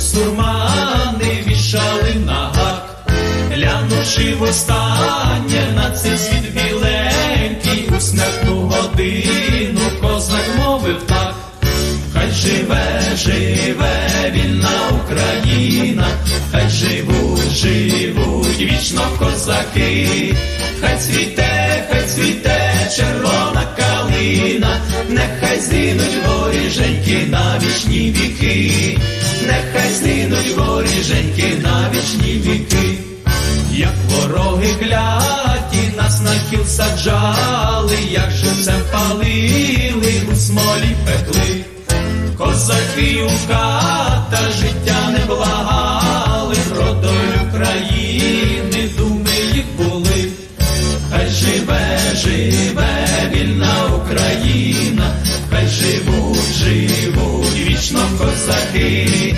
сурмани вішали на гак, глянувши востаннє на цей світ біленький, у смертну годину козак мовив так, хай живе, живе вільна Україна, хай живуть, живуть вічно козаки, хай цвіте, хай цвіте, червона калина, нехай зінуть воріженьки на вічні віки нехай згинуть воріженьки на вічні віки. Як вороги кляті нас на кіл саджали, як живцем палили, у смолі пекли, козаки у ката життя не благали, про долю країни думи їх були, хай живе, живе вільна Україна, хай живуть, живуть вічно козаки,